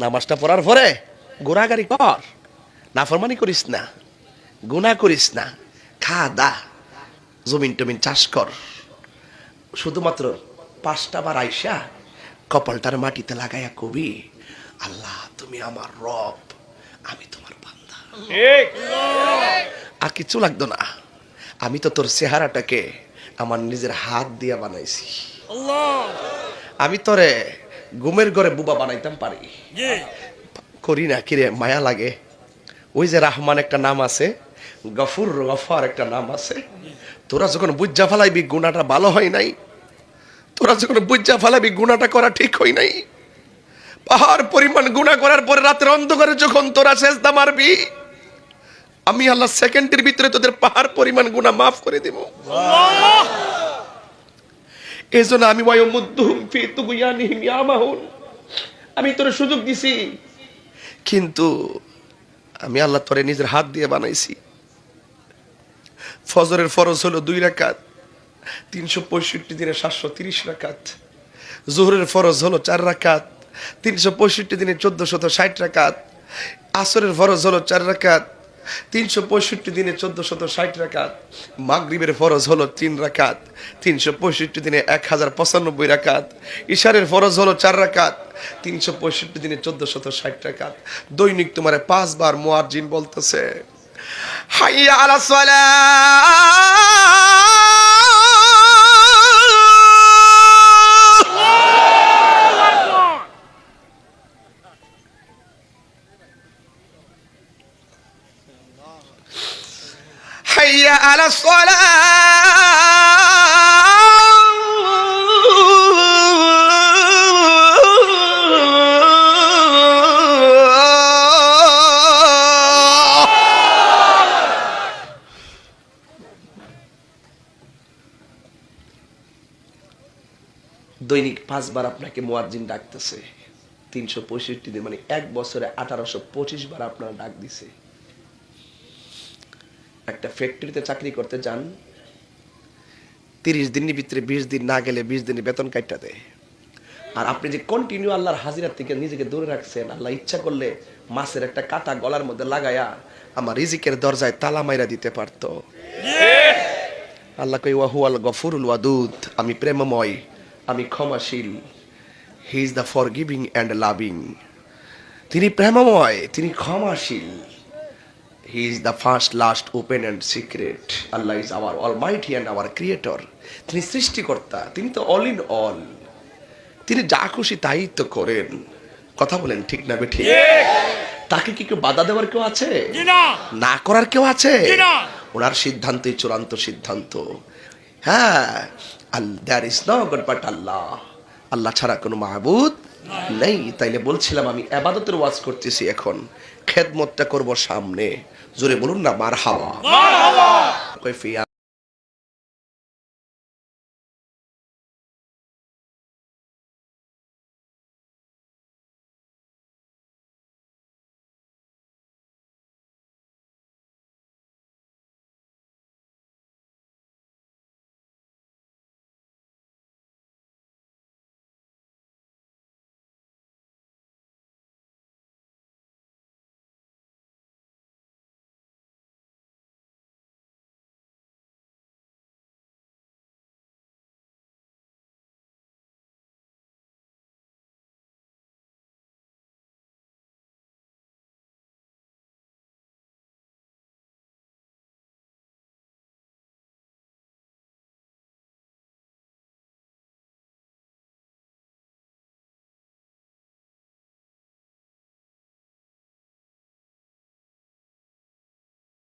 নামাজটা পড়ার পরে গোড়াগাড়ি কর। নাফরমানি করিস না। গুণা করিস না। খা দা। জমিন টমিন চাষ কর। শুধুমাত্র পাঁচটা বার আইসা কপালটার মাটিতে লাগাইয়া কবি আল্লাহ তুমি আমার রব আমি তোমার বান্দা। আর কিছু লাগতো না। আমি তো তোর চেহারাটাকে আমার নিজের হাত দিয়া বানাইছি। আমি তোরে ঘুমের ঘরে বুবা বানাইতাম পারি। করি না কিরে মায়া লাগে। ওই যে রাহমান একটা নাম আছে গফুর গফার একটা নাম আছে। তোরা যখন বুজ্জা ফালাইবি গুণাটা ভালো হয় নাই তোরা যখন বুজ্জা ফালাবি গুণাটা করা ঠিক হয় নাই পাহাড় পরিমাণ গুণা করার পরে রাতের অন্ধকারে যখন তোরা চেষ্টা মারবি আমি আল্লাহ সেকেন্ডের ভিতরে তোদের পাহাড় পরিমাণ গুণা মাফ করে দেব। এই জন্য আমি আমি তোরে সুযোগ দিছি। কিন্তু আমি আল্লাহ তোরে নিজের হাত দিয়ে বানাইছি। ফজরের ফরজ হলো দুই রাকাত, তিনশো পঁয়ষট্টি দিনে সাতশো তিরিশ রাকাত। জোহরের ফরজ হলো চার রাকাত, তিনশো পঁয়ষট্টি দিনে চোদ্দ শত ষাট রাকাত। আসরের ফরজ হলো চার রাকাত তিনশো পঁয়ষট্টি দিনে চোদ্দ শত ষাট রাকাত, মাগরিবের ফরজ হলো তিন রাকাত, তিনশো পঁয়ষট্টি দিনে এক হাজার পঁচানব্বই রাকাত, ইশারের ফরজ হলো চার রাকাত, তিনশো পঁয়ষট্টি দিনে চোদ্দ শত ষাট রাকাত। দৈনিক তোমার পাঁচবার মোয়ার্জিন বলতেছে, হাইয়া আলা হাইয়া আলা দৈনিক পাঁচবার আপনাকে মোয়ার্জিন ডাকতেছে। তিনশো পঁয়ষট্টি দিন মানে এক বছরে আঠারোশো পঁচিশ বার আপনারা ডাক দিছে। একটা ফ্যাক্টরিতে চাকরি করতে যান, তিরিশ দিনের ভিতরে বিশ দিন না গেলে বিশ দিনে বেতন কাটটা দেয়। আর আপনি যে কন্টিনিউ আল্লাহর হাজিরা থেকে নিজেকে দূরে রাখছেন, আল্লাহ ইচ্ছা করলে মাছের একটা কাটা গলার মধ্যে লাগায়া আমার রিজিকের দরজায় তালা মাইরা দিতে পারতো। আল্লাহ কই ওয়াহুয়াল গফুরুল ওয়াদুদ, আমি প্রেমময়, আমি ক্ষমাশীল he is the forgiving and loving তিনি প্রেমময়, তিনি ক্ষমাশীল। Is the first last open and secret Allah is our almighty and our creator তিনি সৃষ্টিকর্তা তিনি তো অল ইন অল তিনি যা খুশি তাই তো করেন। কথা বলেন ঠিক না বেঠিক তাকে কি কেউ বাধা দেওয়ার কেউ আছে? না। করার কেউ আছে? ওনার সিদ্ধান্তই চূড়ান্ত সিদ্ধান্ত। হ্যাঁ there is no God but Allah Allah ছাড়া কোনো মাহবুদ নেই তাইলে বলছিলাম আমি আবাদতের ওয়াজ করতেছি এখন। খেদমতটা করব সামনে। জোরে বলুন না মার হাওয়া